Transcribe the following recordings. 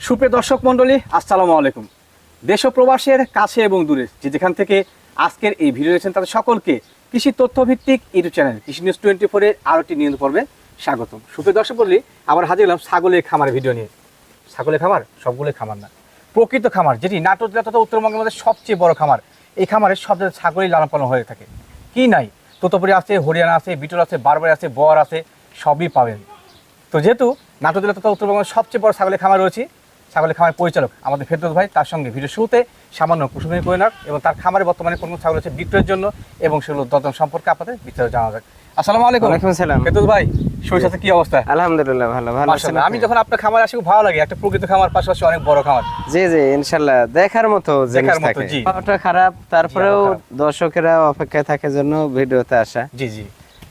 সুপ্রিয় দর্শক মণ্ডলী, আসসালামু আলাইকুম। দেশ প্রবাসের কাছে এবং দূরে যে যেখান থেকে আজকের এই ভিডিও দেখছেন তাদের সকলকে কৃষি তথ্যভিত্তিক ইউটিউব চ্যানেল, কৃষি নিউজ টোয়েন্টি ফোরের আরও একটি নিয়মিত পর্বে স্বাগতম। সুপ্রিয় দর্শক মণ্ডলী, আবার হাজির হলাম ছাগলের খামারের ভিডিও নিয়ে। ছাগলের খামার সবগুলোই খামার না, প্রকৃত খামার, যেটি নাটোর জেলা তথা উত্তরবঙ্গের মধ্যে সবচেয়ে বড় খামার। এই খামারে সব জায়গায় ছাগলই লালন পালন হয়ে থাকে। কি নাই, তোতপুরি আছে, হরিয়ানা আছে, বিটল আছে বারবার আছে বর আছে, সবই পাবেন। তো যেহেতু নাটোর জেলা তথা উত্তরবঙ্গের সবচেয়ে বড় ছাগলের খামার রয়েছে ছাগলের খামারের পরিচালক আমাদের ফেরদৌস ভাই তার সঙ্গে ভিডিও শুরুতে সামান্য কুসুমি করে নাক এবং তার খামারে বর্তমানে কোন ছাগল আছে বিক্রয়ের জন্য এবং সেগুলো দরদাম সম্পর্কে আপনাদের বিস্তারিত জানা যাক। আসসালামু আলাইকুম। ওয়ালাইকুম আসসালাম। ফেরদৌস ভাই শরীর কি অবস্থা? আলহামদুলিল্লাহ ভালো ভালো আমি যখন আপনার খামারে আসি খুব ভালো লাগে। একটা প্রকৃত খামার পাশাপাশি অনেক বড় খামার। জি জি দেখার মতো জিনিস থাকে। ওটা খারাপ তারপরেও দর্শকেরা অপেক্ষায় থাকে জন্য ভিডিওতে আসা। জি জি।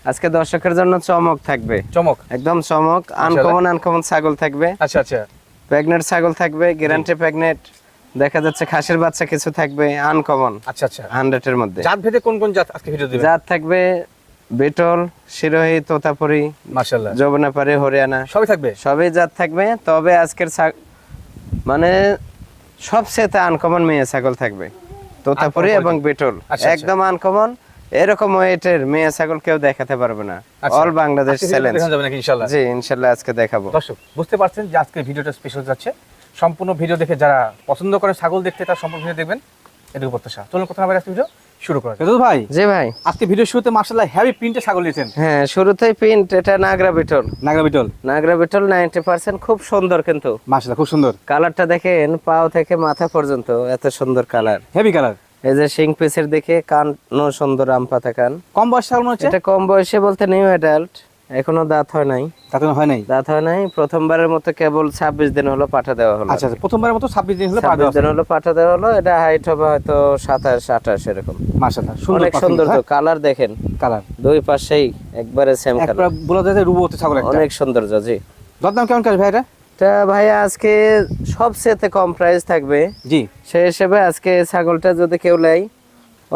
আজকে দর্শকের জন্য চমক থাকবে। চমক। একদম চমক। আনকমন আনকমন ছাগল থাকবে। আচ্ছা আচ্ছা। প্রেগনেন্ট ছাগল থাকবে গ্যারান্টি প্রেগনেন্ট দেখা যাচ্ছে খাসির বাচ্চা কিছু থাকবে আনকমন আচ্ছা আচ্ছা। হান্ড্রেডের মধ্যে। জাত ভেদে কোন কোন জাত আজকে ভিডিও দিবেন? জাত থাকবে বিটল শিরোহী তোতাপুরি মাশাআল্লাহ। যমুনাপাড়ি হরিয়ানা। সবই থাকবে? সবই জাত থাকবে তবে আজকের মানে সবচেয়ে আনকমন মেয়ে ছাগল থাকবে। তোতাপুরি এবং বিটল আচ্ছা, আচ্ছা। একদম আনকমন এরকম ওয়েটের মেয়ে ছাগল কেউ দেখাতে পারবে না। অল বাংলাদেশ চ্যালেঞ্জ দেখানো যাবে নাকি ইনশাআল্লাহ? জি ইনশাল্লাহ আজকে দেখাবো। দর্শক বুঝতে পারছেন যে আজকের ভিডিওটা স্পেশাল যাচ্ছে। সম্পূর্ণ ভিডিও দেখে যারা পছন্দ করে ছাগল দেখতে তার সম্পূর্ণ ভিডিও দেখবেন। এটুকু প্রত্যাশা। চলুন কোথাও আজকে ভিডিও শুরু করা যাক। ভাই জি ভাই। আজকে ভিডিও শুরুতে মার্শাল্লাহ হ্যাভি প্রিন্টে ছাগল নিয়েছেন। হ্যাঁ শুরুতেই প্রিন্ট এটা নাগরা বিটল। নাগরা বিটল। নাগরা বিটল নাইনটি পার্সেন্ট খুব সুন্দর কিন্তু। মার্শাল্লাহ খুব সুন্দর। কালারটা দেখেন পাও থেকে মাথা পর্যন্ত এত সুন্দর কালার হেভি কালার এই যে শিং পিসের দিকে কানও সুন্দর আম পাতা কান। কম বয়স হচ্ছে? এটা কম বয়সে বলতে নিউ অ্যাডাল্ট এখনও দাঁত হয় নাই। তাতে হয় নাই? দাঁত হয় নাই প্রথমবারের মতো কেবল ছাব্বিশ দিন হলো পাঠা দেওয়া হলো। আচ্ছা আচ্ছা প্রথমবারের মতো ছাব্বিশ দিন হলে দিন হলো। পাঠা দেওয়া হলো এটা হাইট হবে হয়তো সাতাশ আঠাশ এরকম। মার্শাল্লাহ সুন্দর অনেক সুন্দর কালার দেখেন। কালার দুই পাশেই একবারে সেম একবার কালার বলা যায় যে রুবতে ছাগল একটা। অনেক সৌন্দর্য জি। দরদাম কেমন কাজ ভাই এটা তা ভাইয়া আজকে সবচেয়ে কম প্রাইস থাকবে। জি। সেই হিসেবে আজকে ছাগলটা যদি কেউ নেয়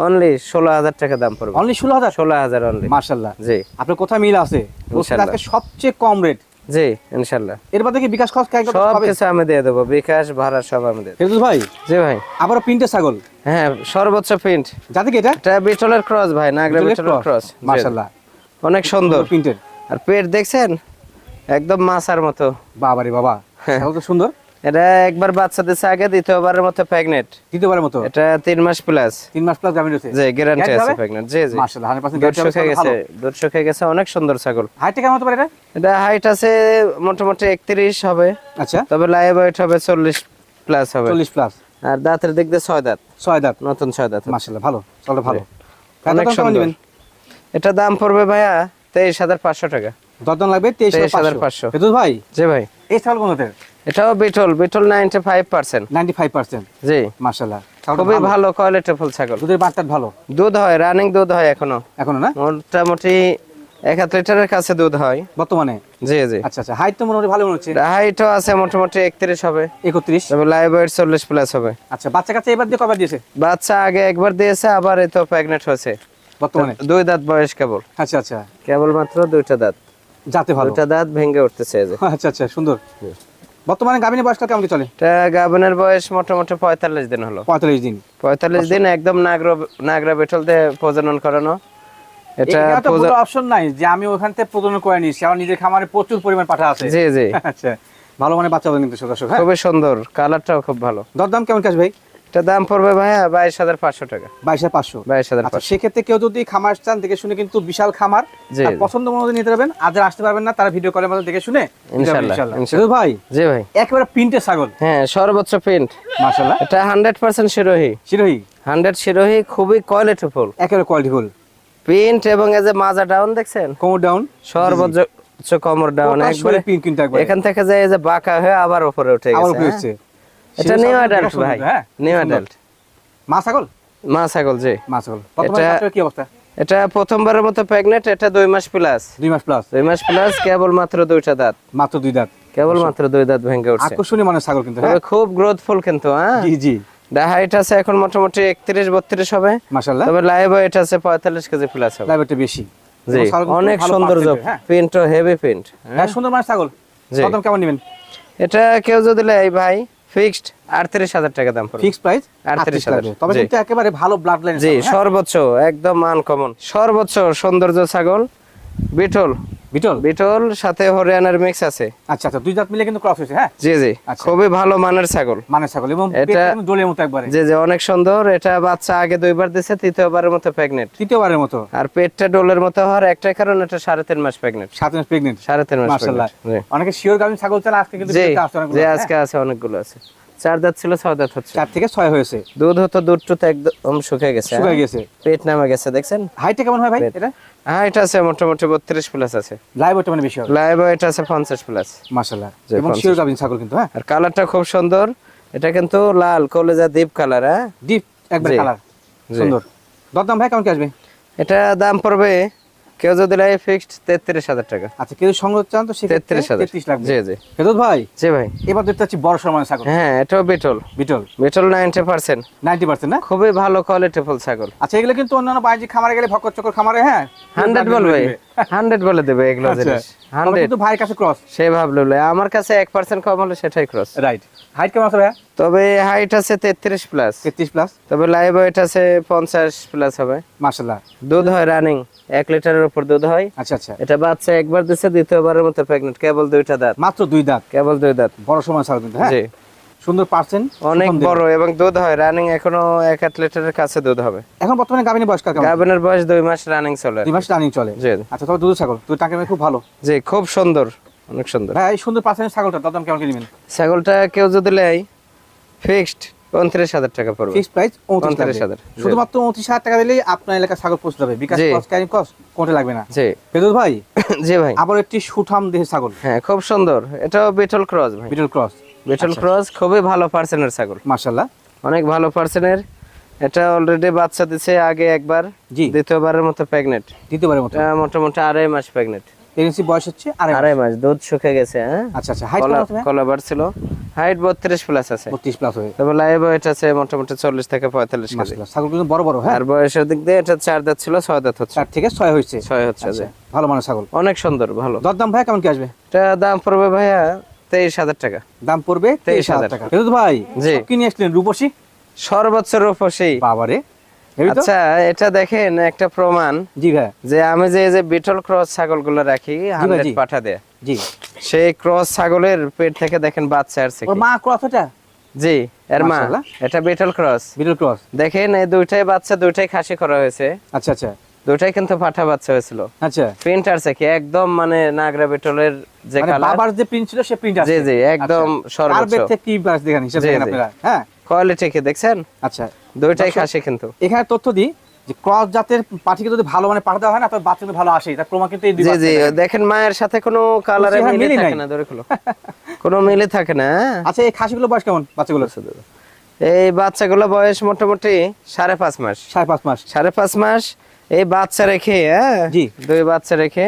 অনলি ষোলো হাজার টাকা দাম পড়বে। অনলি ষোলো হাজার? ষোলো হাজার অনলি মার্শাল্লাহ জি। আপনার কোথায় মিল আছে? আজকে সবচেয়ে কম রেট জি ইনশাল্লাহ। এর বাদে কি বিকাশ খরচ সব কিছু আমি দিয়ে দেবো। বিকাশ ভাড়া সব আমি দিয়ে। ভাই? জি ভাই। আবারও প্রিন্টের ছাগল? হ্যাঁ সর্বোচ্চ প্রিন্ট কি এটা? এটা বিটলের ক্রস ভাই নাগরা বিটলের ক্রস মার্শাল্লাহ অনেক সুন্দর। প্রিন্টের আর পেট দেখছেন? একদম মাছার মতো। বাবা রে বাবা হ্যাঁ। তো সুন্দর। এটা একবার বাচ্চা দিচ্ছে আগে দ্বিতীয়বারের মতো প্রেগনেন্ট দ্বিতীয়বারের মতো? এটা তিন মাস প্লাস তিন মাস প্লাস জামিন রয়েছে যে গ্যারান্টি আছে? প্রেগনেন্ট জি জি। হান্ড্রেড পার্সেন্ট দুধ শুকিয়ে গেছে দুধ শুকিয়ে গেছে অনেক সুন্দর ছাগল। হাইটে কেমন হতে পারে এটা? এটা হাইট আছে মোটামুটি একত্রিশ হবে। আচ্ছা। তবে লাইভ ওয়েট হবে চল্লিশ প্লাস হবে। চল্লিশ প্লাস আর দাঁতের দিক দিয়ে ছয় দাঁত। ছয় দাঁত। নতুন ছয় দাঁত মার্শাল্লাহ ভালো চলটা ভালো। অনেক সুন্দর। এটা দাম পড়বে ভাইয়া তেইশ হাজার পাঁচশো টাকা। দরদাম লাগবে তেইশ হাজার পাঁচশো। ভাই? জি ভাই। এই ছাগল এটাও Beetal Beetal ninety five percent ninety five percent জি খুবই ভালো? কোয়ালিটি ফুল ছাগল। দুধের ভালো? দুধ হয় রানিং দুধ হয় এখনও। এখনও না? মোটামুটি এক হাত লিটারের কাছে দুধ হয়। বর্তমানে? জি জি। আচ্ছা আচ্ছা। হাইট তো মোটামুটি ভালো মনে হচ্ছে। হাইটও আছে মোটামুটি একত্রিশ হবে। একত্রিশ? তবে লাইভ ওয়েট চল্লিশ প্লাস হবে। আচ্ছা বাচ্চা কাচ্চা এবার দিয়ে কবার দিয়েছে? বাচ্চা আগে একবার দিয়েছে আবার এই তো প্রেগনেন্ট হয়েছে। বর্তমানে? দুই দাঁত বয়স কেবল। আচ্ছা আচ্ছা। কেবল মাত্র দুইটা দাঁত। যাতে ভালো। দুইটা দাঁত ভেঙে উঠতেছে আচ্ছা আচ্ছা সুন্দর। বর্তমানে গাভিনী বয়সটা কেমন চলে? এটা গাভনের বয়স মোটামুটি পঁয়তাল্লিশ দিন হলো। পঁয়তাল্লিশ দিন। পঁয়তাল্লিশ দিন একদম নাগরা নাগরা বেটল দিয়ে প্রজনন করানো। এটা এটা তো কোনো অপশন নাই যে আমি ওখান থেকে প্রজনন করে নিয়েছি আমার নিজের খামারে প্রচুর পরিমাণ পাঠা আছে। জি জি। আচ্ছা ভালো মানে বাচ্চা হবে কিন্তু হ্যাঁ? খুবই সুন্দর কালারটাও খুব ভালো। দরদাম কেমন কাজ ভাই? এটা দাম পড়বে ভাইয়া বাইশ হাজার পাঁচশো টাকা। বাইশ হাজার পাঁচশো। বাইশ হাজার আচ্ছা সেক্ষেত্রে কেউ যদি খামার চান দেখে শুনে কিন্তু বিশাল খামার। পছন্দ মতো নিতে পারবেন আর যারা আসতে পারবেন না তারা ভিডিও কলের মধ্যে দেখে শুনে ইনশাল্লাহ, ভাই জি ভাই। একেবারে প্রিন্টের ছাগল। হ্যাঁ সর্বোচ্চ প্রিন্ট মাশাল্লাহ এটা hundred percent Sirohi. Sirohi? Hundred Sirohi খুবই একেবারে কোয়ালিটি ফুল প্রিন্ট এবং এই যে মাজা ডাউন দেখছেন? কোমর ডাউন সর্বোচ্চ কমর ডাউন একবারে প্রিন্ট কিন্তু একবার। এখান থেকে যে বাঁকা হয়ে আবার উপরে উঠে গেছে হ্যাঁ? উঠছে। এটা নিউ অ্যাডাল্ট ভাই। নিউ অ্যাডাল্ট মা ছাগল? মা ছাগল জি। মা ছাগল। বর্তমানে এটা- কি অবস্থা? এটা প্রথমবারের মতো প্রেগনেন্ট এটা দুই মাস প্লাস দুই মাস প্লাস দুই মাস প্লাস কেবল মাত্র দুইটা দাঁত। মাত্র দুই দাঁত। কেবল মাত্র দুই দাঁত ভেঙে উঠছে। আকর্ষণীয় মানে ছাগল কিন্তু তবে হ্যাঁ? খুব গ্রোথফুল কিন্তু হ্যাঁ? জি জি। হাইট আছে এখন মোটামুটি একত্রিশ বত্রিশ হবে। মাশাল্লাহ তবে লাইভ ওয়েট আছে পঁয়তাল্লিশ কেজি প্লাস হবে। লাইভটা বেশি। জি অনেক সৌন্দর্য percentage, হ্যাঁ? হেভি প্রিন্ট হ্যাঁ সুন্দর মানে ছাগল। কত কেমন নেবেন? এটা কেউ যদি নেয় ভাই ফিক্সড আটত্রিশ হাজার টাকা দাম পড়বে। Fixed price? 38,000 লাগবে তবে কিন্তু একেবারে ভালো ব্লাড লাইন জি সর্বোচ্চ একদম আনকমন সর্বোচ্চ সৌন্দর্য ছাগল বিটল বিটল? বিটল সাথে হরিয়ানার মিক্স আছে। আচ্ছা আচ্ছা দুই জাত মিলে কিন্তু ক্রস হয়েছে হ্যাঁ? জি জি আচ্ছা। খুবই ভালো মানের ছাগল। মানে ছাগল এবং এটা- দোলের মতো একবারে। জি জি অনেক সুন্দর। এটা বাচ্চা আগে দুইবার দিছে তৃতীয়বারের মতো প্রেগনেন্ট তৃতীয়বারের মতো। আর পেটটা ডোলের মতো হওয়ার একটাই কারণ এটা সাড়ে তিন মাস প্রেগনেন্ট সাত মাস প্রেগনেন্ট সাড়ে তিন মাস মাশাআল্লাহ। অনেকে শিওর ছাগল চালা আজকে কিন্তু জি জি হ্যাঁ? আজকে আছে অনেকগুলো আছে। চার দাঁত ছিল ছয় দাঁত হচ্ছে। চার থেকে ছয় হয়েছে। দুধ হতো দুধ টুত একদম শুকিয়ে গেছে শুকিয়ে হ্যাঁ? গেছে। পেট নামে গেছে দেখছেন? হাইটটা কেমন হয় ভাই এটা? হ্যাঁ এটা আছে মোটামুটি বত্রিশ প্লাস আছে। লাইভ ওটা মানে বেশি হবে। লাইভ এটা আছে পঞ্চাশ প্লাস মাশাআল্লাহ। এবং শিওর গাভী ছাগল কিন্তু হ্যাঁ? আর কালারটা খুব সুন্দর। এটা কিন্তু লাল কলেজা দ্বীপ কালার হ্যাঁ? ডিপ একবার। কালার। সুন্দর। দরদাম ভাই কেমন কি আসবে? এটা দাম পড়বে কেউ যদি লাগে ফিক্সড তেত্রিশ হাজার টাকা। আচ্ছা কেউ সংগ্রহ চান তো তেত্রিশ হাজার। তেত্রিশ লাগবে জি জি। ফেরত ভাই? জি ভাই। এবার দেখতে পাচ্ছি বড় সময় ছাগল। হ্যাঁ এটাও Beetal. Beetal. Beetal ninety percent. Ninety percent না? খুবই ভালো কোয়ালিটি ফুল ছাগল। আচ্ছা এগুলো কিন্তু অন্যান্য বাইজি খামারে গেলে ভকর চকর খামারে হ্যাঁ। হান্ড্রেড বলবে হান্ড্রেড বলে দেবে এগুলো আচ্ছা। জিনিস। হান্ড্রেড কিন্তু ভাইয়ের কাছে ক্রস সে ভাবলো আমার কাছে এক পার্সেন্ট কম হলে সেটাই ক্রস রাইট হাইট কেমন আছে ভাইয়া? তবে হাইট আছে তেত্রিশ প্লাস তেত্রিশ প্লাস তবে লাইভ ওয়েট আছে পঞ্চাশ প্লাস হবে। মাশাল্লাহ দুধ হয় রানিং এক লিটারের উপর দুধ হয়। আচ্ছা আচ্ছা। এটা বাচ্চা একবার দিচ্ছে দ্বিতীয়বারের মতো প্রেগনেন্ট কেবল দুইটা দাঁত। মাত্র দুই দাঁত? কেবল দুই দাঁত। বড় সময় ছাগল কিন্তু হ্যাঁ? সুন্দর পার্সেন্ট অনেক বড় এবং দুধ হয়। রানিং এখনও এক আট লিটারের কাছে দুধ হবে। এখন বর্তমানে গাভিনী বয়স কেমন? গাভনের বয়স দুই মাস রানিং চলে। দুই মাস রানিং চলে? জি। আচ্ছা তবে দুধ ছাগল তুই টাকা খুব ভালো। জি খুব সুন্দর অনেক সুন্দর। ভাই সুন্দর পার্সেন্ট ছাগলটা দাম কেমন কি ছাগলটা কেউ যদি নেয় ফিক্সড উনত্রিশ হাজার টাকা পড়বে। ফিক্সড প্রাইস উনত্রিশ 29,000 হাজার শুধুমাত্র উনত্রিশ হাজার টাকা দিলেই আপনার এলাকায় ছাগল পৌঁছে যাবে। বিকাশ কস্ট ক্যারিং কস্ট কোনটা লাগবে না? জি। ভাই জি ভাই। আবার একটি সুঠাম দেহের ছাগল। হ্যাঁ খুব সুন্দর। এটাও বিটল ক্রস ভাই। বিটল ক্রস বিটল আচ্ছা। ক্রস খুবই ভালো পার্সেন্টের ছাগল। মাশাল্লাহ অনেক ভালো পার্সেন্টের এটা অলরেডি বাচ্চা দিছে আগে একবার জি। দ্বিতীয়বারের মতো প্রেগনেন্ট দ্বিতীয়বারের মতো। এটা মোটামুটি আড়াই মাস প্রেগনেন্ট প্রেগনেন্সি বয়স হচ্ছে আড়াই মাস। দুধ শুকে গেছে হ্যাঁ? আচ্ছা আচ্ছা। হাইট কেমন কলাবার ছিল হাইট বত্রিশ প্লাস আছে। বত্রিশ প্লাস হয়ে। তবে লাইভ ওয়েট আছে মোটামুটি চল্লিশ থেকে পঁয়তাল্লিশ কেজি। ছাগল কিন্তু বড় বড় হ্যাঁ? আর বয়সের দিক দিয়ে এটা চার দাঁত ছিল ছয় দাঁত হচ্ছে। চার থেকে ছয় হয়েছে। ছয় হচ্ছে আচ্ছা, ভালো মানের ছাগল। অনেক সুন্দর ভালো। দরদাম ভাই কেমন কি আসবে? এটা দাম পড়বে ভাইয়া তেইশ হাজার টাকা। দাম পড়বে তেইশ হাজার টাকা। ভাই জি। কি নিয়ে আসলেন রূপসী? সর্বোচ্চ রূপসী। বাবারে আচ্ছা এটা দেখেন একটা প্রমাণ। জি ভাই। যে আমি যে এই যে বিটল ক্রস ছাগলগুলো রাখি হান্ড্রেড পাঠা দেয় জি। সেই ক্রস ছাগলের পেট থেকে দেখেন বাচ্চা আসছে মা ক্রস এটা? জি এর মা এটা বিটল ক্রস। Beetle cross. দেখেন এই দুইটাই বাচ্চা দুইটাই খাসি করা হয়েছে। আচ্ছা আচ্ছা। দুইটাই কিন্তু পাঠা বাচ্চা হয়েছিল। আচ্ছা। প্রিন্ট আসছে কি? একদম মানে নাগরা বিটলের যে মানে কালার বাবার যে প্রিন্ট ছিল সে প্রিন্ট আছে জি জি একদম আর সর্বোচ্চ। বেদ থেকে কি বাস দেখেন হিসাব দেখেন আপনারা। হ্যাঁ। কোয়ালিটি কি দেখছেন? আচ্ছা। দুইটাই দর্শক- খাসি কিন্তু। এখানে তথ্য দিই যে ক্রস জাতের পাঠিকে যদি ভালো মানে পাঠা দেওয়া হয় না তবে বাচ্চা ভালো আসে তার প্রমাণ কিন্তু এই দুই জি জি দেখেন মায়ের সাথে কোনো কালারে মিলে থাকে না ধরে খোলো কোনো মিলে থাকে না হ্যাঁ? আচ্ছা এই খাসিগুলো বয়স কেমন বাচ্চাগুলো এই বাচ্চাগুলো বয়স মোটামুটি সাড়ে পাঁচ মাস। সাড়ে পাঁচ মাস। সাড়ে পাঁচ মাস। এই বাচ্চা রেখে হ্যাঁ? জি। দুই বাচ্চা রেখে।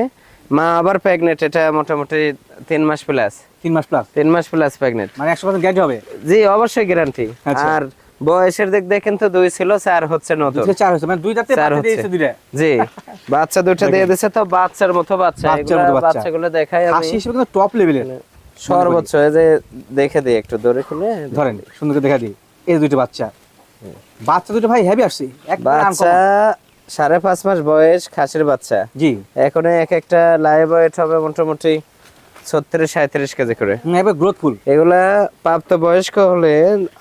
মা আবার প্রেগনেন্ট এটা মোটামুটি তিন মাস প্লাস তিন মাস প্লাস তিন মাস প্লাস প্রেগনেন্ট মানে একশো পার্সেন্ট গ্যারান্টি হবে? জি অবশ্যই গ্যারান্টি আচ্ছা। আর বয়সের দিক দিয়ে কিন্তু দুই ছিল চার হচ্ছে নতুন। চার হয়েছে মানে দুই দাঁতে চার বাচ্চা হচ্ছে। দুইটা। জি বাচ্চা দুইটা দিয়ে দিছে তো বাচ্চার মতো বাচ্চা। বাচ্চাগুলো দেখাই আমি। হিসেবে কিন্তু টপ লেভেলের সর্বোচ্চ এই যে দেখে দিই একটু দূরে খুলে। ধরেন সুন্দর করে দেখা দিই। এই দুইটা বাচ্চা। বাচ্চা দুটো ভাই হেভি আসছে। বাচ্চা সাড়ে পাঁচ মাস বয়স খাসির বাচ্চা। জি। এখন এক একটা লাইভ ওয়েট হবে মোটামুটি ছত্রিশ সাঁত্রিশ কেজি করে। এবার গ্রোথফুল এগুলা প্রাপ্ত বয়স্ক হলে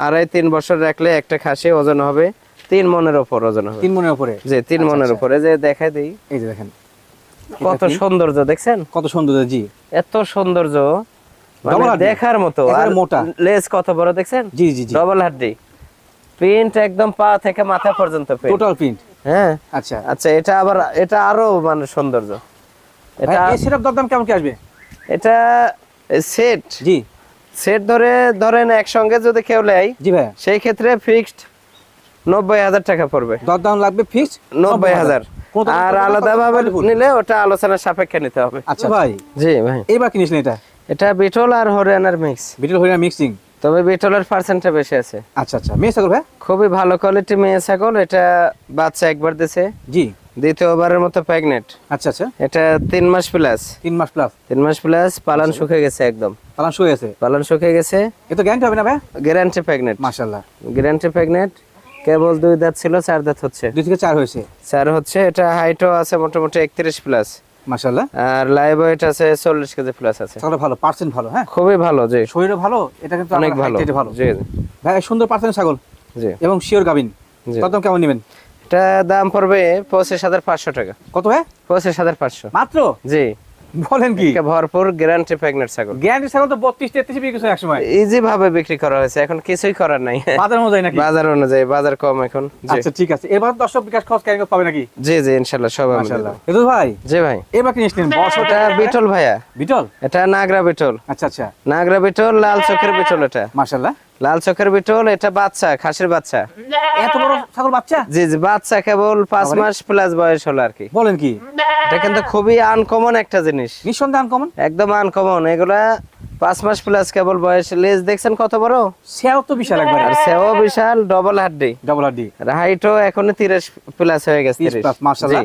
আড়াই তিন বছর রাখলে একটা খাসি ওজন হবে তিন মনের উপর ওজন হবে। তিন মনের উপরে যে তিন আচ্ছা, মনের আচ্ছা। উপরে যে দেখাই দিই। এই যে দেখেন। কত সৌন্দর্য দেখছেন? কত সুন্দর জি। এত সৌন্দর্য মানে। দেখার মতো। আর মোটা। লেজ কত বড় দেখছেন? জি জি জি। ডবল হাড্ডি। প্রিন্ট একদম পা থেকে মাথা পর্যন্ত টোটাল প্রিন্ট হ্যাঁ? আচ্ছা। আচ্ছা এটা আবার এটা আরও মানে সৌন্দর্য। এটা এই সেটআপ দরদাম কেমন কি আসবে? এটা সেট জি। সেট ধরে ধরেন একসঙ্গে যদি কেউ নেয় জি ভাই সেই ক্ষেত্রে ফিক্সড নব্বই হাজার টাকা পড়বে। দরদাম লাগবে ফিক্স নব্বই হাজার। আর আলাদা ভাবে নিলে ওটা আলোচনার সাপেক্ষে নিতে হবে। আচ্ছা ভাই। জি ভাই। এইবার কিনেছিলেন এটা? এটা বিটল আর হরিয়ানার মিক্স বিটল হরিয়া মিক্সিং তবে বিটলের পার্সেন্টটা বেশি আছে। আচ্ছা আচ্ছা। মেয়ে ছাগল ভাই? খুবই ভালো কোয়ালিটি মেয়ে ছাগল। এটা বাচ্চা একবার দিছে। জি। দ্বিতীয়বারের মতো প্রেগনেন্ট আচ্ছা আচ্ছা। এটা তিন মাস প্লাস তিন মাস প্লাস তিন মাস প্লাস পালান আচ্ছা। শুকে গেছে একদম। পালান শুয়ে গেছে? পালান শুকে গেছে। এ তো গ্যারান্টি হবে না ভাই? গ্যারান্টি প্রেগনেন্ট মাশাল্লাহ গ্যারান্টি প্রেগনেন্ট কেবল দুই দাঁত ছিল চার দাঁত হচ্ছে। দুই থেকে চার হয়েছে। চার হচ্ছে। এটা হাইটও আছে মোটামুটি একত্রিশ প্লাস মাশাল্লাহ আর লাইভ ওয়েট আছে চল্লিশ কেজি প্লাস আছে। ছাগল ভালো পার্সেন্ট ভালো হ্যাঁ? খুবই ভালো জি। শরীরও ভালো এটা কিন্তু অনেক ভালো ভালো। জি ভাই সুন্দর পার্সেন্ট ছাগল জি। এবং শিওর গাবিন কত কেমন নেবেন? এটা দাম পড়বে পঁচিশ হাজার পাঁচশো টাকা। কত ভাই? পঁচিশ হাজার পাঁচশো। মাত্র? জি। বলেন কি? ভরপুর গ্যারান্টি প্রেগনেন্ট ছাগল। গ্যারান্টি ছাগল তো বত্রিশ তেত্রিশ বিক্রি করছে এক সময় ইজি ভাবে বিক্রি করা হয়েছে এখন কিছুই করার নাই। বাজার অনুযায়ী নাকি? বাজার অনুযায়ী বাজার কম এখন। আচ্ছা ঠিক আছে। এবার দর্শক বিকাশ খরচ পাবে নাকি? জি জি ইনশাল্লাহ সব আমি মাশাআল্লাহ। দেবো। এদুল ভাই? জি ভাই। এবার কি বস বিটল ভাইয়া। বিটল? এটা নাগরা বিটল। আচ্ছা আচ্ছা। নাগরা বিটল লাল চোখের বিটল এটা। মাশাল্লাহ লাল চোখের বিটল এটা বাচ্চা খাসির বাচ্চা। এত বড় ছাগল বাচ্চা? জি জি বাচ্চা কেবল পাঁচ বাবারে। মাস প্লাস বয়স হলো আর কি। বলেন কি? এটা কিন্তু খুবই আনকমন একটা জিনিস। নিঃসন্দেহে আনকমন একদম আনকমন এগুলা পাঁচ মাস প্লাস কেবল বয়স। লেজ দেখছেন কত বড়? সেও তো বিশাল একবার। আর সেও বিশাল ডবল হাড্ডি। ডাবল আডি আর হাইটও এখন তিরিশ প্লাস হয়ে গেছে। 30 plus, মাশাআল্লাহ।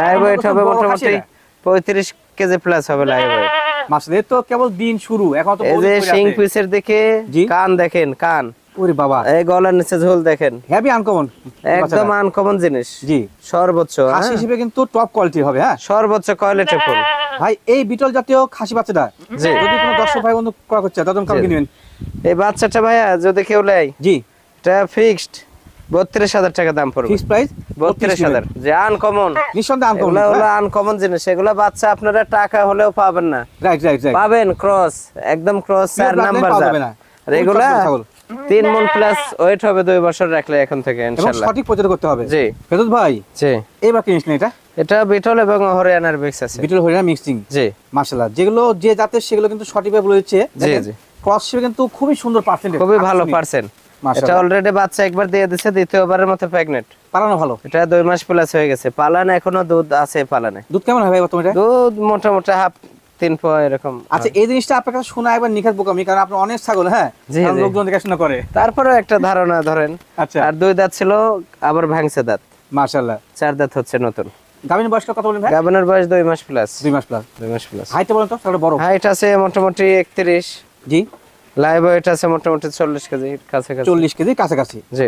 লাইভ ওয়েট হবে মোটামুটি খাসিরা। পঁয়ত্রিশ কেজি প্লাস হবে লাইভ ওয়েট মাসলে তো কেবল দিন শুরু এখন তো এই যে শিং পিসের জি। কান দেখেন কান। ওরে বাবা। এই গলার নিচে ঝোল দেখেন। হেভি আনকমন একদম আনকমন জিনিস। জি। সর্বোচ্চ খাসি হ্যাঁ? হিসেবে কিন্তু টপ কোয়ালিটি হবে হ্যাঁ। সর্বোচ্চ কোয়ালিটি ফুল। ভাই এই বিটল জাতীয় খাসি বাচ্চাটা জি। যদি কোনো দর্শক ভাই বন্ধু করা করছে তখন কেমন জি। এই বাচ্চাটা ভাইয়া যদি কেউ নেয় জি। এটা ফিক্সড বত্রিশ হাজার টাকা দাম পড়বে। ফিক্স প্রাইস বত্রিশ হাজার। যে আনকমন নিঃসন্দেহে আনকমন হলো আনকমন জিনিস। এগুলো বাচ্চা আপনারা টাকা হলেও পাবেন না। রাইট রাইট রাইট পাবেন ক্রস একদম ক্রস চার নাম্বার যাবে না। তিন মন প্লাস ওয়েট হবে দুই বছর রাখলে এখন থেকে সঠিক প্রচার করতে হবে। জি। ভাই জি। এবার কিনিসলেন এটা? এটা বিটল এবং হরিয়ানার মিক্স আছে। বিটল হরিয়ানা মিক্সিং জি। যেগুলো যে জাতের সেগুলো কিন্তু সঠিকভাবে বলেছে। জি, জি। ক্রস কিন্তু খুবই সুন্দর পার্সেন্টেজ খুবই ভালো পার্সেন্ট এটা অলরেডি বাচ্চা একবার দিয়ে দিছে দ্বিতীয়বারের মতো প্রেগনেন্ট পালানো ভালো? এটা দুই মাস প্লাস হয়ে গেছে। পালান এখনও দুধ আছে পালানে। দুধ কেমন বর্তমানে দুধ মোটামুটি হাফ তিন পো এরকম। আচ্ছা এই জিনিসটা আপনার কাছে শোনা একবার নিখাত বোকামি কারণ আপনি অনেক ছাগল হ্যাঁ। লোকজন দেখাশোনা করে। তারপরেও একটা ধারণা ধরেন আচ্ছা। আর দুই দাঁত ছিল আবার ভাঙছে দাঁত। মার্শাল্লাহ চার দাঁত হচ্ছে নতুন। গাভিন বয়সটা কত বলেন ভাই? গাবনের বয়স দুই মাস প্লাস দুই মাস প্লাস দুই মাস প্লাস হাইটটা বলেন তো বড়। হাইট আছে মোটামুটি একত্রিশ। জি। লাইভ ওয়েট আছে মোটামুটি চল্লিশ কেজি কাছাকাছি। চল্লিশ কেজি কাছাকাছি জি।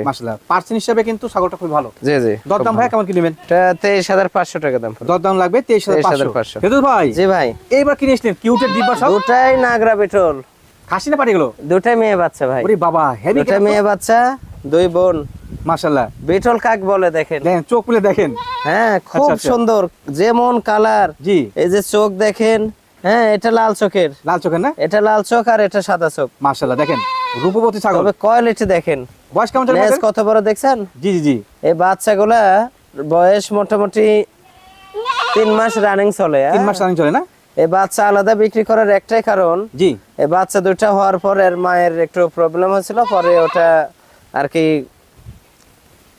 পার্সেন্ট হিসাবে কিন্তু ছাগলটা খুব ভালো। জি জি। দরদাম খুব ভাই কেমন কি নেবেন? এটা তেইশ হাজার পাঁচশো টাকা দাম পড়বে। দরদাম লাগবে 23,500 পাঁচশো। ভাই জি ভাই। এইবার কিনে এসলেন কিউটের ডিব্বা সব? দুটাই নাগরা বিটল। খাসি না পাটি গেলো দুটাই মেয়ে বাচ্চা ভাই। ওরে বাবা হেভি মেয়ে বাচ্চা দুই বোন। বিটল কাক বলে দেখেন? দেখেন চোখ খুলে দেখেন। হ্যাঁ খুব আচ্ছা, আচ্ছা। সুন্দর যেমন কালার জি। এই যে চোখ দেখেন হ্যাঁ এটা লাল চোখের। লাল চোখের না? এটা লাল চোখ আর এটা সাদা চোখ। দেখেন রূপবতী ছাগল। তবে কোয়ালিটি দেখেন। বয়স কেমন চলে লেজ কত বড় দেখছেন? জি জি জি। এই বাচ্চাগুলা বয়স মোটামুটি তিন মাস রানিং চলে তিন হ্যাঁ? মাস রানিং চলে না? এই বাচ্চা আলাদা বিক্রি করার একটাই কারণ জি। এই বাচ্চা দুটা হওয়ার পর এর মায়ের একটু প্রবলেম হয়েছিল পরে ওটা আর কি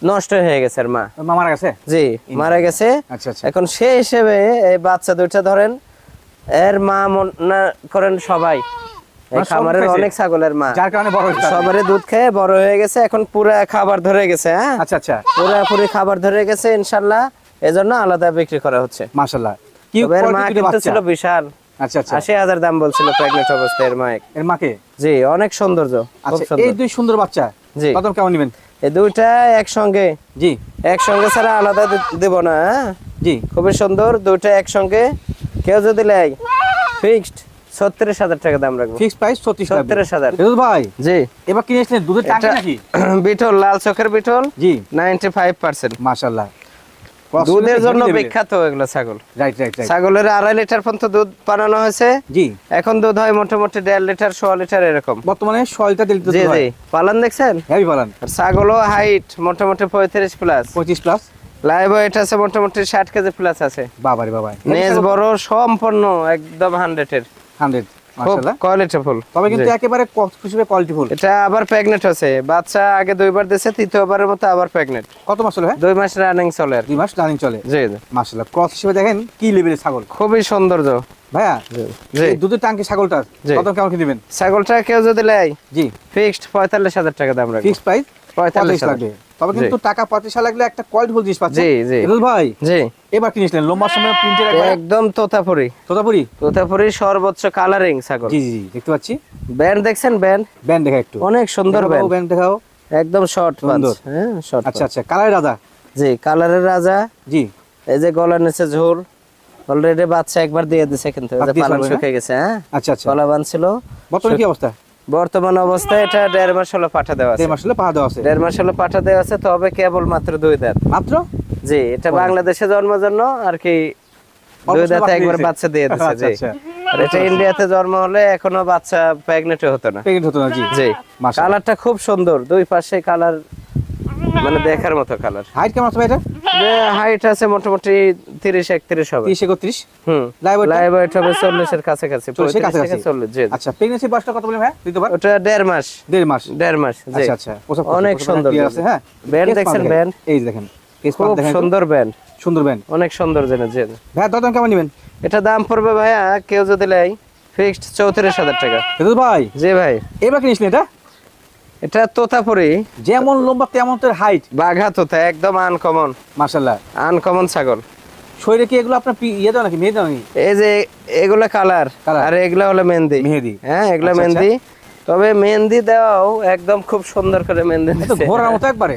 নষ্ট হয়ে গেছে মা। মারা গেছে? জি মারা গেছে। আচ্ছা আচ্ছা। এখন সে হিসেবে এই বাচ্চা দুইটা ধরেন এর মা মনে করেন সবাই। খামারের অনেক ছাগলের মা। যার কারণে বড় হয়েছে দুধ খেয়ে বড় হয়ে গেছে এখন পুরা খাবার ধরে গেছে হ্যাঁ? আচ্ছা আচ্ছা। পুরাপুরি খাবার ধরে গেছে ইনশাল্লাহ। এজন্য আলাদা বিক্রি করা হচ্ছে। মার্শাল্লাহ কি মা কিন্তু ছিল বিশাল। আচ্ছা আচ্ছা। আশি হাজার দাম বলছিল প্রেগনেন্ট অবস্থায় এর মায়ের এর মাকে জি অনেক সৌন্দর্য আচ্ছা সুন্দর। এই দুই সুন্দর বাচ্চা? জি। কত কেমন নেবেন? এই দুইটা একসঙ্গে। জি। একসঙ্গে ছাড়া আলাদা দিব না হ্যাঁ? জি। খুবই সুন্দর দুইটা একসঙ্গে। কেউ যদি নেয় ফিক্সড ছত্রিশ হাজার টাকা দাম রাখব। ফিক্স প্রাইস ছত্রিশ ছত্রিশ হাজার। ভাই জি। এবার কিনে এসলেন দুধের টাঙ্কি নাকি? বিটল লাল চোখের বিটল জি। নাইনটি ফাইভ পার্সেন্ট মার্শাল্লাহ দুধের জন্য বিখ্যাত এগুলো ছাগল। রাইট রাইট ছাগলের আড়াই লিটার পর্যন্ত দুধ বানানো হয়েছে। জি। এখন দুধ হয় মোটামুটি দেড় লিটার সোয়া লিটার এরকম। বর্তমানে জি জি। পালন দেখছেন? পালান। ছাগলও হাইট মোটামুটি পঁয়ত্রিশ প্লাস পঁচিশ প্লাস লাইভ ওয়েট আছে মোটামুটি ষাট কেজি প্লাস আছে। বাবারে বাবা। নেজ বড় সম্পূর্ণ একদম হান্ড্রেডের হান্ড্রেড খুব মার্শাল্লাহ কোয়ালিটি ফুল তবে কিন্তু একেবারে খুশিবে কোয়ালিটি ফুল এটা আবার প্রেগনেন্ট হচ্ছে বাচ্চা আগে দুইবার দিয়েছে তৃতীয়বারের মতো আবার প্রেগনেন্ট কত মাস চলে হ্যাঁ দুই মাস রানিং চলে। দুই মাস রানিং চলে। জি জি। মার্শাল্লাহ ক্রস হিসেবে দেখেন কি লেভেলের ছাগল? খুবই সৌন্দর্য। ভাইয়া জি দুধের টাঙ্কি ছাগলটার জি। কত কেমন কি দিবেন? ছাগলটা কেউ যদি নেয় জি। ফিক্সড পঁয়তাল্লিশ হাজার টাকা দাম রাখবে। ফিক্স প্রাইস পঁয়তাল্লিশ পঁয়তাল্লিশ লাগবে। তবে কিন্তু টাকা লাগলে একটা কোয়ালিটিফুল জিনিস পাচ্ছে জি, জি। ভাই জি। এবার কি লম্বা সময় প্রিন্টের একদম তোতাপুরি। তোতাপুরি? তোতাপুরি সর্বোচ্চ কালারিং ছাগল। জি জি দেখতে পাচ্ছি। ব্যান্ড দেখছেন ব্যান্ড? ব্যান্ড দেখা একটু। অনেক সুন্দর ব্যান্ড। ব্যান্ড দেখাও। একদম শর্ট সুন্দর। হ্যাঁ শর্ট আচ্ছা আচ্ছা কালার রাজা। জি কালারের রাজা। জি। এই যে গলার নিচে ঝোল অলরেডি বাচ্চা একবার দিয়ে দিছে কিন্তু পালন শুকিয়ে গেছে হ্যাঁ? আচ্ছা আচ্ছা। গলা বাঁধছিল। বর্তমানে কি অবস্থা? বর্তমান অবস্থায় এটা দেড় মাস হলো পাঠা দেওয়া আছে। দেড় মাস হলো পাঠা দেওয়া আছে। দেড় মাস হলো পাঠা দেওয়া আছে তবে কেবল মাত্র দুই দাঁত। মাত্র? জি এটা বাংলাদেশে জন্মের জন্য আর কি দুই দাঁত একবার বাচ্চা দিয়ে দিচ্ছে আচ্ছা, জি। আচ্ছা। আর এটা ইন্ডিয়াতে জন্ম হলে এখনও বাচ্চা প্রেগনেন্ট হতো না। প্রেগনেন্ট হতো না জি। জি। কালারটা খুব সুন্দর দুই পাশে কালার মানে দেখার মতো কালার হাইট কেমন আছে ভাই এটা? হাইট আছে মোটামুটি তিরিশ একত্রিশ হবে। তিরিশ একত্রিশ? হুম। Live weight টা? লাইভ ওয়েট হবে চল্লিশের কাছাকাছি চল্লিশের 35 কাছাকাছি? থেকে চল্লিশ জি। জি। আচ্ছা প্রেগনেন্সি বয়সটা কত বলেন ভাই? দ্বিতীয়বার ওটা দেড় মাস। দেড় মাস। দেড় মাস জি। আচ্ছা আচ্ছা। অনেক সুন্দর আছে হ্যাঁ? ব্যান্ড দেখছেন ব্যান্ড এই দেখেন পান খুব দেখেন। সুন্দর ব্যান্ড সুন্দর ব্যান্ড অনেক সুন্দর জেনে জি। ভাই দরদাম কেমন নেবেন? এটা দাম পড়বে ভাইয়া কেউ যদি লাই ফিক্সড চৌত্রিশ হাজার টাকা। সেদুল ভাই? জি ভাই। এবার কিনিস নিয়েছিলেন এটা? এটা তোতাপুরি যেমন লম্বা তেমন তোর হাইট বাঘা তোতা একদম আনকমন মাশাল্লাহ আনকমন ছাগল। শরীরে কি এগুলো আপনার ইয়ে দাও নাকি মেয়ে দাও নাকি? এই যে এগুলো কালার। আর এগুলা হলো মেহেন্দি। মেহেদি। হ্যাঁ এগুলো আচ্ছা, মেহেন্দি। তবে মেহেন্দি দেওয়াও একদম খুব সুন্দর করে মেহেন্দি তো মতো একবারে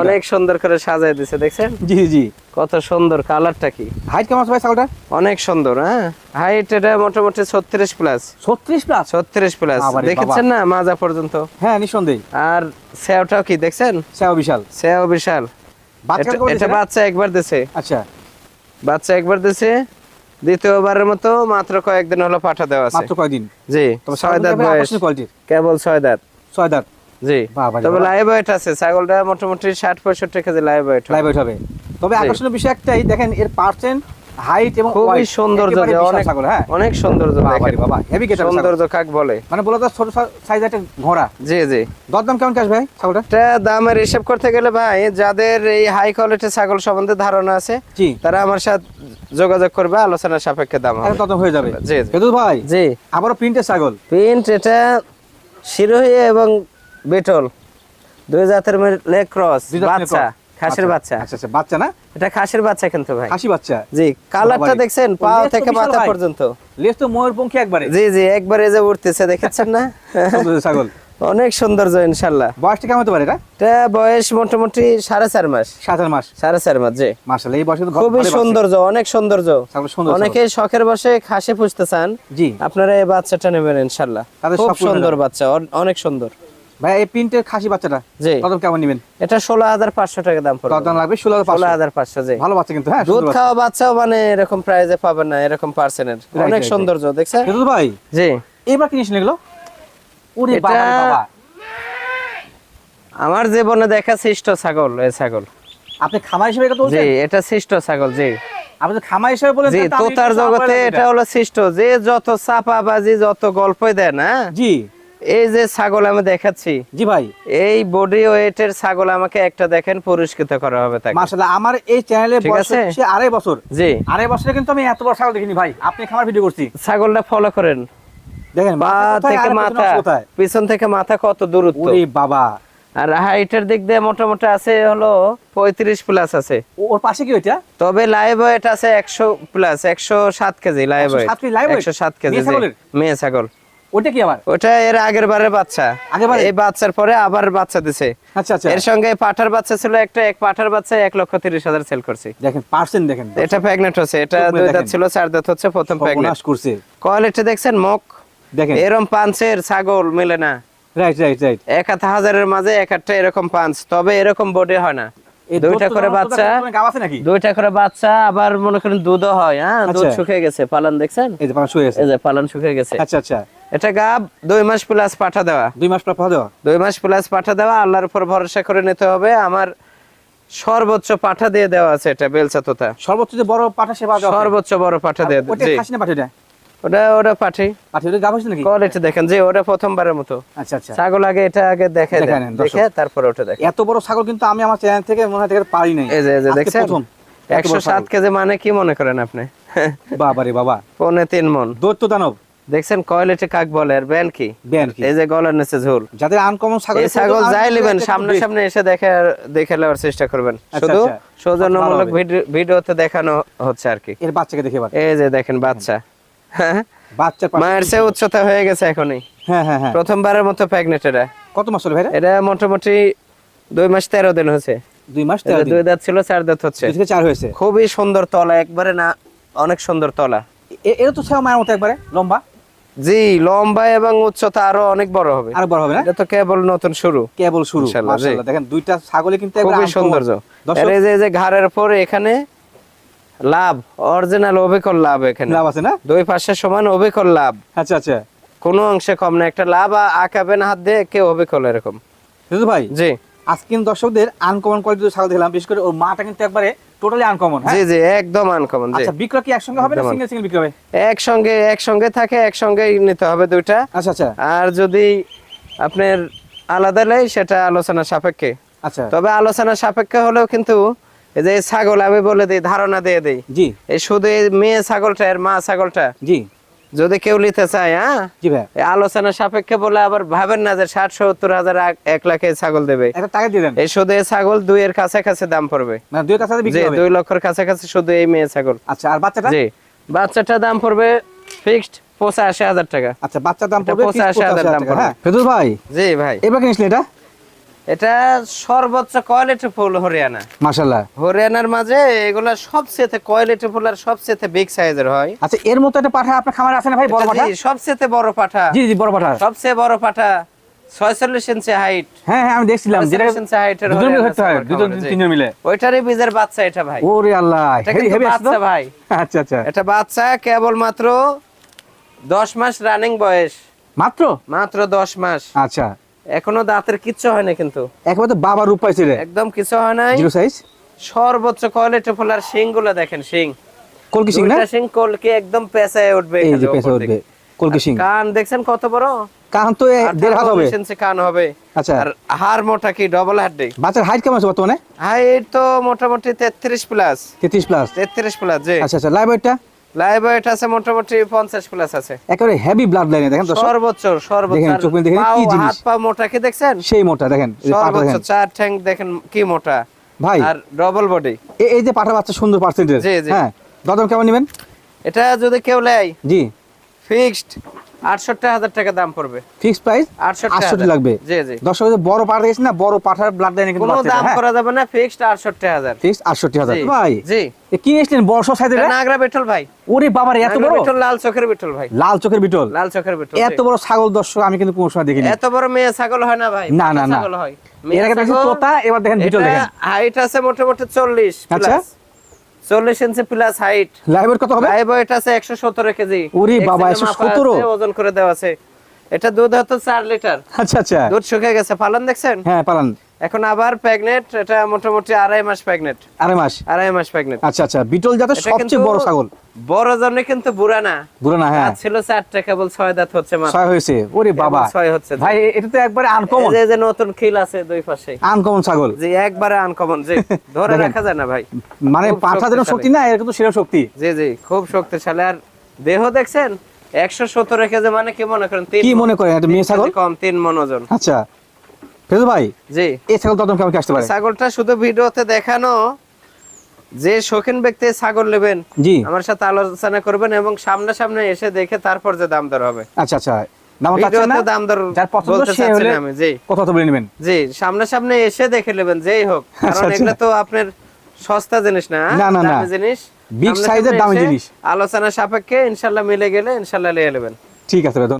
অনেক সুন্দর করে সাজায় দিছে দেখছেন? জি জি। কত সুন্দর কালারটা কি। হাইট কেমন আছে ভাই ছাগলটা? অনেক সুন্দর হ্যাঁ? হাইট এটা মোটামুটি ছত্রিশ প্লাস ছত্রিশ প্লাস ছত্রিশ প্লাস দেখেছেন না মাজা পর্যন্ত? হ্যাঁ নিঃসন্দেহ। আর সেওটাও কি দেখছেন? সেও বিশাল। সেও বিশাল। এটা? বাচ্চা একবার দিছে। আচ্ছা। বাচ্চা একবার দিছে। দ্বিতীয়বারের মতো মাত্র কয়েকদিন হলো পাঠা দেওয়া আছে। মাত্র কয়েকদিন জি তবে ছয় দাঁত বয়স। কেবল ছয় দাঁত। ছয় দাঁত? জি তবে। লাইভ ওয়েট আছে ছাগলটা মোটামুটি ষাট পঁয়ষট্টি KG live weight live weight হবে। তবে। আকর্ষণীয় বিষয় একটাই দেখেন এর পার্সেন্ট হাইট এবং খুবই সৌন্দর্য অনেক ছাগল হ্যাঁ? অনেক সৌন্দর্য দেখেন। বাবা হেভি গেট সৌন্দর্য কাক বলে। মানে বলো তো ছোট সাইজ একটা ঘোড়া। জি জি। দরদাম কেমন কাজ ভাই ছাগলটা এটা দামের হিসাব করতে গেলে ভাই যাদের এই হাই কোয়ালিটি ছাগল সম্বন্ধে ধারণা আছে তারা আমার সাথে যোগাযোগ করবে আলোচনা সাপেক্ষে দাম হবে। দরদাম হয়ে যাবে। জি জি। ভাই জি। আবারও প্রিন্টের ছাগল। প্রিন্ট এটা শিরোহী এবং বেটল। দুই জাতের ক্রস বাচ্চা। খাসির আচ্ছা, বাচ্চা। আচ্ছা আচ্ছা বাচ্চা না? এটা খাসির বাচ্চা কিন্তু ভাই। খাসি বাচ্চা? জি কালারটা দেখছেন পা থেকে মাথা পর্যন্ত। লেজ তো ময়ূরপঙ্খী একবারে। জি জি একবারে যে উঠতেছে দেখেছেন না? ছাগল। অনেক সৌন্দর্য ইনশাল্লাহ বয়সটা কেমন হতে পারে এটা? এটা বয়স মোটামুটি সাড়ে চার মাস। সাত মাস। সাড়ে চার মাস জি। মাসাল এই বয়সে খুবই সৌন্দর্য অনেক সৌন্দর্য। অনেকে শখের বসে খাসি পুষতে চান। জি। আপনারা এই বাচ্চাটা নেবেন ইনশাল্লাহ খুব সুন্দর বাচ্চা অনেক সুন্দর। ভাই এই প্রিন্টের খাসি বাচ্চাটা জি। কত কেমন নেবেন? এটা ষোলো হাজার পাঁচশো টাকা দাম পড়বে। লাগবে জি। ভালো বাচ্চা কিন্তু হ্যাঁ দুধ খাওয়া বাচ্চাও মানে এরকম প্রাইজে পাবেন না এরকম পার্সেন্টের অনেক সৌন্দর্য দেখছেন? ভাই জি। এবার এগুলো? ওরে বাবা আমার জীবনে দেখা সৃষ্ট ছাগল এই ছাগল। আপনি খামার হিসেবে এটা জি এটা সৃষ্ট ছাগল জি। আপনি তো খামার হিসেবে বলেন জি তোতার জগতে এটা হলো সৃষ্ট। যে যত চাপাবাজি যত গল্পই দেয় না জি। এই যে ছাগল আমি দেখাচ্ছি। জি ভাই। এই বডি ওয়েটের ছাগল আমাকে একটা দেখেন পুরস্কৃত করা হবে তাকে। মাশাআল্লাহ আমার এই চ্যানেলে বয়স হচ্ছে আড়াই বছর। জি। আড়াই বছরে কিন্তু আমি এত বড় ছাগল দেখিনি ভাই। আপনি খামার ভিডিও করছি। ছাগলটা ফলো করেন। দেখেন পা থেকে মাথা পিছন থেকে মাথা কত দূরত্ব? ওরে বাবা। আর হাইটের দিক দিয়ে মোটামুটি আছে হলো পঁয়ত্রিশ প্লাস আছে। ওর পাশে কি ওইটা? তবে লাইভ ওয়েট আছে একশো প্লাস একশো সাত কেজি লাইভ ওয়েট একশো সাত কেজি? মেয়ে ছাগল। ওটা কি আবার? ওটা এর আগের বারের বাচ্চা। আগেরবারে? এই বাচ্চার পরে আবার বাচ্চা দিছে। আচ্ছা আচ্ছা। এর সঙ্গে পাঠার বাচ্চা ছিল একটা এক পাঠার বাচ্চা এক লক্ষ তিরিশ হাজার সেল করছি। দেখেন পার্সেন্ট দেখেন। এটা প্রেগনেন্ট হচ্ছে এটা দুই দাঁত ছিল চার দাঁত হচ্ছে প্রথম প্রেগনেন্ট করছে। কোয়ালিটি দেখছেন দেখেন। এরকম পাঞ্চের ছাগল মিলে না। রাইট রাইট রাইট এক হাত হাজারের মাঝে এক একটা এরকম পাঞ্চ তবে এরকম বডি হয় না। এই দুইটা করে বাচ্চা দুইটা করে বাচ্চা আবার মনে করেন দুধও হয় হ্যাঁ? দুধ আচ্ছা। শুকিয়ে গেছে পালন দেখছেন? এই যে পালন শুকিয়ে গেছে। আচ্ছা আচ্ছা। এটা গাব দুই মাস প্লাস পাঠা দেওয়া। দুই মাস পাওয়া দেওয়া? দুই মাস প্লাস পাঠা দেওয়া আল্লাহর উপর ভরসা করে নিতে হবে। আমার সর্বোচ্চ পাঠা দিয়ে দেওয়া আছে এটা বেলচা তোতা সর্বোচ্চ যে বড় পাঠা সেবা সর্বোচ্চ বড় পাঠা দিয়ে ওটা জি। ওটা? ওটা পাঠি। পাঠি ওটা গাব নাকি? কোয়ালিটি দেখেন যে ওটা প্রথমবারের মতো। আচ্ছা আচ্ছা। ছাগল আগে এটা আগে দেখে দেখে তারপরে ওটা দেখে এত বড় ছাগল কিন্তু আমি আমার চ্যানেল থেকে মনে হয় পারি নাই। এই যে এই যে দেখছেন। একশো সাত কেজি মানে কি মনে করেন আপনি? বাবা রে বাবা। পৌনে তিন মন। দৈত্য দানব। দেখছেন কয়লেটে কাক বলে আর ব্যান কি? ব্যান কি? এই যে গলার নিচে ঝোল। যাদের আনকমন ছাগল ছাগল যাই নেবেন সামনে সামনে এসে দেখে দেখে নেওয়ার চেষ্টা করবেন। আচ্ছা, শুধু আচ্ছা। সৌজন্যমূলক ভিডিও- ভিডিওতে দেখানো হচ্ছে আর কি। এর বাচ্চাকে দেখে এই যে দেখেন বাচ্চা। হ্যাঁ? মায়ের চেয়ে উচ্চতা হয়ে গেছে এখনই। হ্যাঁ হ্যাঁ প্রথমবারের মতো প্রেগনেন্ট এটা কত মাস হলো ভাইরা? এটা মোটামুটি দুই মাস তেরো দিন হয়েছে। দুই মাস তেরো দুই দাঁত ছিল চার দাঁত হচ্ছে। চার হয়েছে। খুবই সুন্দর তলা একবারে না অনেক সুন্দর তলা। এ- এরা তো সেও মায়ের মতো একবারে লম্বা। জি লম্বা এবং উচ্চতা আরও অনেক বড় হবে। আর বড় হবে না? এটা তো কেবল নতুন শুরু। কেবল শুরু মাশাআল্লাহ। দেখেন দুইটা ছাগলে কিন্তু একবারে খুবই। সৌন্দর্য। দর্শক, এই যে ঘাড়ের পরে এখানে লাভ অরিজিনাল অবিকল লাভ এখানে। লাভ আছে না? দুই পাশে সমান অবিকল লাভ। আচ্ছা আচ্ছা। কোনো অংশে কম না একটা লাভ আঁকাবেন হাত দিয়ে কেউ অবিকল এরকম। ভাই জি। আজকে কিন্তু দর্শকদের আনকমন কোয়ালিটির ছাগল দেখলাম বিশেষ করে ওর মাটা কিন্তু একবারে টোটালি আনকমন জি জি একদম আনকমন জি। আচ্ছা বিক্রয় কি একসঙ্গে হবে না সিঙ্গেল সিঙ্গেল বিক্রয় হবে? একসঙ্গে একসঙ্গে থাকে একসঙ্গে নিতে হবে দুইটা। আচ্ছা আচ্ছা। আর যদি আপনার আলাদা লাই সেটা আলোচনা সাপেক্ষে। আচ্ছা। তবে আলোচনা সাপেক্ষে হলেও কিন্তু এই যে ছাগল আমি বলে দিই ধারণা দিয়ে দিই। জি। এই শুধু মেয়ে ছাগলটা এর মা ছাগলটা জি। যদি কেউ নিতে চায় হ্যাঁ? জি ভাই। এই আলোচনা সাপেক্ষে বলে আবার ভাবেন না যে ষাট সত্তর হাজার এক- লাখে ছাগল দেবে। টাকা এই শুধু এই ছাগল দুইয়ের কাছাকাছি দাম পড়বে। মানে দুই দুই লক্ষের কাছাকাছি শুধু এই মেয়ে ছাগল। আচ্ছা আর বাচ্চাটা? জি বাচ্চাটার দাম পড়বে ফিক্সড পঁচাশি হাজার টাকা। আচ্ছা বাচ্চার দাম পড়বে 85,000 দাম পড়বে। হ্যাঁ? ভাই? জি ভাই। এবার কিনিসলে এটা? এটা সর্বোচ্চ কোয়ালিটি ফুল হরিয়ানা। মাশাআল্লাহ। হরিয়ানার মাঝে এগুলা সবচেয়ে কোয়ালিটি ফুল আর সবচেয়ে বিগ সাইজের হয়। আচ্ছা এর মতো একটা পাঠা আপনার খামারে আছে না ভাই? বড় পাঠা? জি, সবচেয়ে বড় পাঠা। জি জি বড় পাঠা। সবচেয়ে বড় পাঠা ইঞ্চি হাইট হ্যাঁ হ্যাঁ আমি দেখছিলাম। যেটা হাইটের দুজন মিলে থাকতে হয় দুজন তিনজন মিলে। ওইটারই বীজের বাচ্চা এটা ভাই। ওরে আল্লাহ হেভি হেভি বাচ্চা ভাই। আচ্ছা আচ্ছা। এটা বাচ্চা কেবল মাত্র দশ মাস রানিং বয়স। মাত্র? মাত্র দশ মাস। আচ্ছা। এখনও দাঁতের কিচ্ছু হয় না কিন্তু। একবার তো বাবার রূপ পাইছে একদম কিছু হয় নাই। জিরো সাইজ সর্বোচ্চ কোয়ালিটি ফুলার শিংগুলো দেখেন শিং। কলকি সিং না? শিং কলকে একদম পেঁচায় উঠবে এই যে উপর পেছে দিকে। উঠবে কলকি সিং কান দেখছেন কত বড়? কান তো দেড় হাত হবে। 18 ইঞ্চি কান হবে। আচ্ছা। আর হাড় মোটা কি? ডবল হাড্ডি বাচ্চার হাইট কেমন আছে বর্তমানে? হাইট তো মোটামুটি তেত্রিশ প্লাস তেত্রিশ প্লাস তেত্রিশ প্লাস জি। আচ্ছা আচ্ছা। লাইভ ওয়েটটা লাইভ ওয়েট আছে মোটামুটি পঞ্চাশ প্লাস আছে। একেবারে হেভি ব্লাড লাইনে দেখেন দর্শক। সর্বোচ্চ সর্বোচ্চ দেখেন, চোখ দিয়ে দেখেন কি জিনিস। হাত পা মোটা কি দেখছেন? সেই মোটা দেখেন সর্বোচ্চ চার ঠ্যাং দেখেন কি মোটা। ভাই। আর ডবল বডি এই যে পাঠা বাচ্চা সুন্দর পার্সেন্টেজ। হ্যাঁ। দদম কেমন নেবেন? এটা যদি কেউ নেয় জি। ফিক্সড আটষট্টি হাজার টাকা দাম পড়বে। ফিক্স প্রাইস আটষট্টি আটষট্টি হাজার। লাগবে? জি জি। দর্শক বড় পাঠা দেখেছেন না বড় পাঠার ব্লাড লাইনে কিন্তু কোনো দাম করা যাবে না ফিক্সড আটষট্টি হাজার। ফিক্স আটষট্টি হাজার। জি, ভাই জি। কি এসলেন বড় সাইজের নাগরা বিঠল ভাই। ওরে বাবার এত বড়? বিঠল লাল চোখের বিঠল ভাই। লাল চোখের বিটল? লাল চোখের এত বড় ছাগল দর্শক আমি কিন্তু কোনো সময় দেখিনি। এত বড় মেয়ে ছাগল হয় না ভাই। না, না, না। ছাগল হয়। এর আগে দেখছি তোতা এবার দেখেন বিটল দেখেন। হাইট আছে মোটামুটি চল্লিশ আচ্ছা। চল্লিশ ইঞ্চি প্লাস হাইট লাইভ কত হবে? লাইভ ওয়েট আছে একশো সতেরো কেজি। ওরে বাবা, Excel এ 117 ওজন করে দেওয়া আছে। এটা দুধ হতো চার লিটার আচ্ছা আচ্ছা। দুধ শুকিয়ে গেছে। পালন দেখছেন? হ্যাঁ পালান। এখন আবার এটা মোটামুটি আড়াই মাস আড়াই মাস? আড়াই মাস আচ্ছা আচ্ছা বিটল জাতের সবচেয়ে বড় ছাগল। বড় জন্য কিন্তু বুড়া না। বুড়ো না হ্যাঁ। ছিল চারটা কেবল ছয় দাঁত হচ্ছে মাত্র। ছয় হয়েছে? ওরে বাবা। ছয় হচ্ছে ভাই এটা তো একবারে আনকমন যে- এই যে নতুন খিল আছে দুই পাশে। আনকমন ছাগল। জি একবারে আনকমন জি ধরে রাখা যায় না ভাই। মানে পাঁচ শক্তি না এর কিন্তু সেরকম শক্তি। জি জি খুব শক্তিশালী। আর দেহ দেখছেন? একশো সত্তর কেজি মানে কি মনে করেন? তিন কি মনে। করেন? একটা মেয়ে ছাগল? কম তিন মন ওজন। আচ্ছা। ফেজু ভাই জি। এই ছাগল কেমন আসতে পারে। ছাগলটা শুধু ভিডিওতে দেখানো যে শৌখিন ব্যক্তি ছাগল নেবেন জি। আমার সাথে আলোচনা করবেন এবং সামনে সামনে এসে দেখে তারপর যে দাম দর হবে। আচ্ছা আচ্ছা দাম দর আমি জি। বলে নেবেন। জি সামনে সামনে এসে দেখে নেবেন যেই হোক। কারণ আচ্ছা, আচ্ছা। এগুলো তো আপনার সস্তা জিনিস না জিনিস। দামি জিনিস। আলোচনা সাপেক্ষে ইনশাল্লাহ মিলে গেলে ইনশাল্লাহ নিয়ে নেবেন। ঠিক আছে